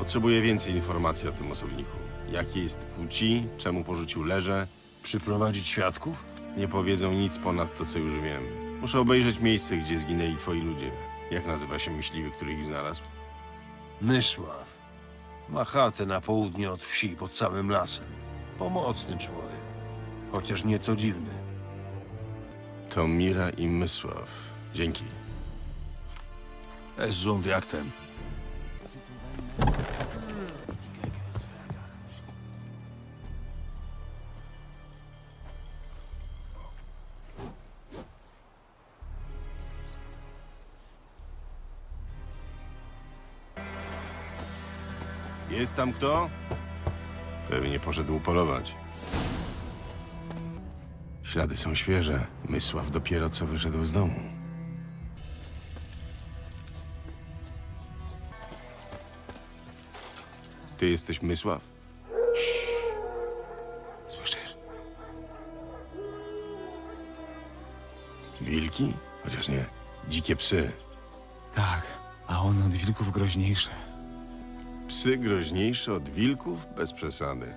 Potrzebuję więcej informacji o tym osobniku. Jakiej jest płci, czemu porzucił leże. Przyprowadzić świadków? Nie powiedzą nic ponad to, co już wiem. Muszę obejrzeć miejsce, gdzie zginęli twoi ludzie. Jak nazywa się myśliwy, który ich znalazł? Mysław. Ma chatę na południe od wsi, pod samym lasem. Pomocny człowiek. Chociaż nieco dziwny. To Mira i Mysław. Dzięki. Es zund jak Jest tam kto? Pewnie poszedł polować. Ślady są świeże. Mysław dopiero co wyszedł z domu. Ty jesteś Mysław? Słyszysz? Wilki? Chociaż nie. Dzikie psy. Tak, a on od wilków groźniejszy. Psy groźniejsze od wilków? Bez przesady.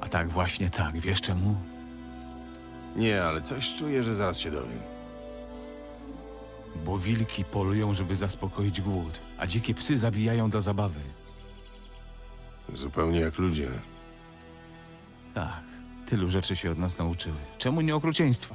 A tak, właśnie tak, wiesz czemu? Nie, ale coś czuję, że zaraz się dowiem. Bo wilki polują, żeby zaspokoić głód, a dzikie psy zabijają do zabawy. Zupełnie jak ludzie. Tak, tylu rzeczy się od nas nauczyły. Czemu nie okrucieństwa?